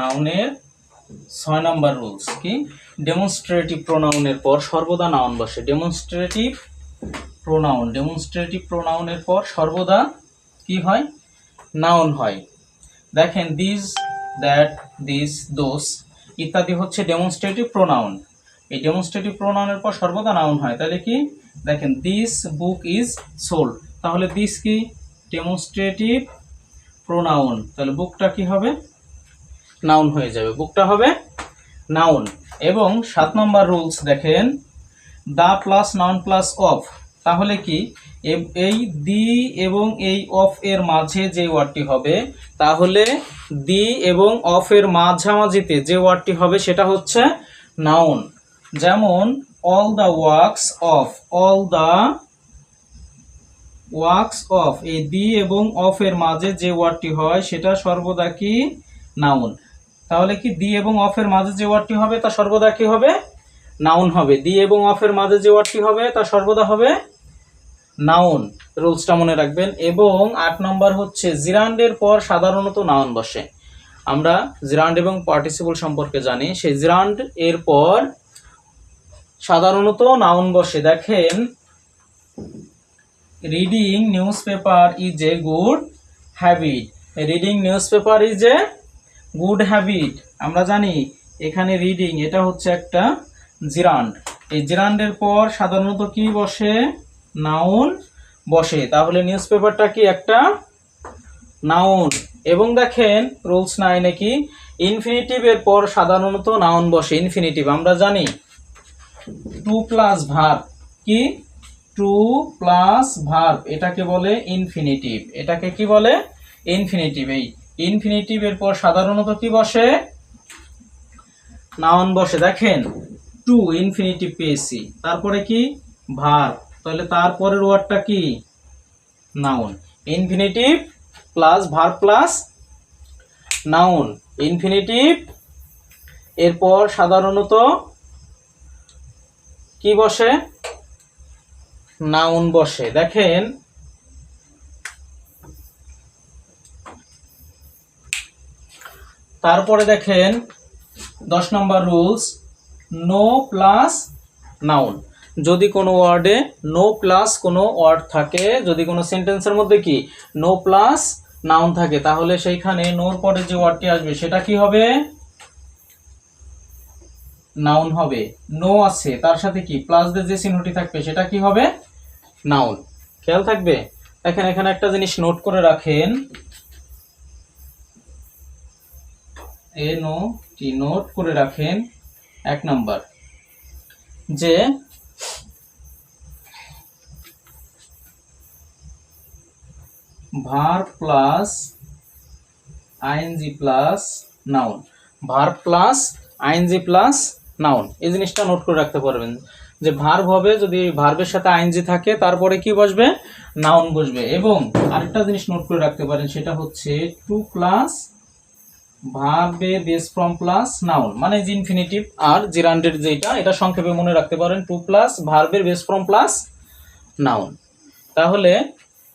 নাউনের ছয় number rules কি? ডেমনস্ট্রেটিভ প্রোনাউনের পর সর্বদা নাউন বসে। ডেমনস্ট্রেটিভ প্রোনাউন ডেমনস্ট্রেটিভ প্রোনাউনের পর সর্বদা কি হয়? নাউন হয়। দেখেন দিস দ্যাট দিস দোস ইত্যাদি হচ্ছে ডেমনস্ট্রেটিভ প্রোনাউন এই ডেমনস্ট্রেটিভ প্রোনাউনের পর সর্বদা নাউন হয়। তাহলে কি? দেখেন দিস বুক ইজ সোল্ড তাহলে দিস কি? ডেমনস্ট্রেটিভ প্রোনাউন তাহলে বুকটা কি হবে? নাউন হয়ে যাবে। বুকটা হবে নাউন এবং সাত নম্বর রুলস দেখেন the plus noun plus of তাহলে কি? এই দি এবং এই অফ এর মাঝে যে ওয়ার্ডটি হবে, তাহলে দি এবং অফ এর মাঝামাঝিতে যে ওয়ার্ডটি হবে সেটা হচ্ছে নাউন যেমন all the works of all the works of এই দি এবং অফ এর মাঝে যে ওয়ার্ডটি হয়, সেটা সর্বদা কি? নাউন তাহলে কি দি এবং অফ এর মাঝে যে ওয়ার্ডটি হবে তা সর্বদা কি হবে? নাউন হবে। দি এবং অফ এর মাঝে যে ওয়ার্ডটি হবে তা সর্বদা হবে নাউন রুলসটা মনে রাখবেন। এবং আট নম্বর হচ্ছে, জিরান্ডের পর সাধারণত নাউন বসে। আমরা জিরান্ড এবং পার্টিসিপল সম্পর্কে জানি। সেই জিরান্ড এর পর সাধারণত নাউন বসে। দেখেন reading newspaper is a good habit reading newspaper is a good habit আমরা জানি এখানে রিডিং এটা হচ্ছে একটা জিরান্ড। এই জিরান্ডের পর সাধারণত কি বসে? নাউন বসে। তাহলে নিউজ পেপারটা কি একটা? নাউন এবং দেখেন রুলস নাইনে কি ইনফিনিটিভের পর সাধারণত নাউন বসে ইনফিনিটিভ আমরা জানি টু প্লাস ভার্ব কি? টু প্লাস ভার্ব এটাকে বলে ইনফিনিটিভ এটাকে কি বলে? ইনফিনিটিভ এই ইনফিনিটিভের পর সাধারণত কি বসে? নাউন বসে। দেখেন, টু ইনফিনিটিভ পেয়েছি তারপরে কি? ভার। তাহলে তারপরের ওয়ার্ডটা কি? Noun. Infinitive plus verb plus noun. Infinitive এরপর সাধারণত কি বসে? নাউন বসে। দেখেন তারপরে দেখেন দশ number rules no plus noun যদি কোনো ওয়ার্ডে নো প্লাস কোনো ওয়ার্ড থাকে, যদি কোনো সেন্টেন্সের মধ্যে কি নো প্লাস নাউন থাকে, তাহলে সেইখানে নোর পরে যে ওয়ার্ডটি আসবে, সেটা কি হবে? নাউন হবে। নো আছে, তার সাথে কি? প্লাস দিয়ে যে চিহ্নটি থাকবে, সেটা কি হবে? নাউন খেয়াল থাকবে? দেখেন, এখানে একটা জিনিস নোট করে রাখেন। এ নো টি নোট করে রাখেন এক নাম্বার যে verb plus ING plus noun verb plus ING plus noun এই জিনিসটা নোট করে রাখতে পারবেন। যে ভার্ব হবে, যদি ভার্বের সাথে আইএনজি থাকে, তারপরে কি বসবে? নাউন বসবে। এবং আরেকটা জিনিস নোট করে রাখতে পারেন, সেটা হচ্ছে টু প্লাস ভার্বের বেস ফ্রম প্লাস নাউন মানে যে ইনফিনিটিভ আর জিরান্ডের যেটা, এটা সংক্ষেপে মনে রাখতে পারেন টু প্লাস ভার্বের বেস ফ্রম প্লাস নাউন তাহলে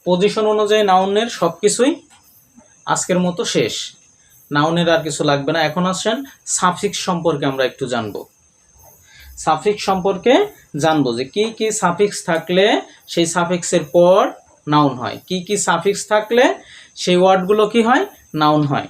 পজিশন অনুযায়ী নাউনের সব কিছুই আজকের মতো শেষ। নাউনের আর কিছু লাগবে না। এখন আসছেন সাফিক্স সম্পর্কে আমরা একটু জানব। সাফিক্স সম্পর্কে জানব যে কি কি সাফিক্স থাকলে সেই সাফিক্সের পর নাউন হয়। কি কি সাফিক্স থাকলে সেই ওয়ার্ডগুলো কি হয়? নাউন হয়।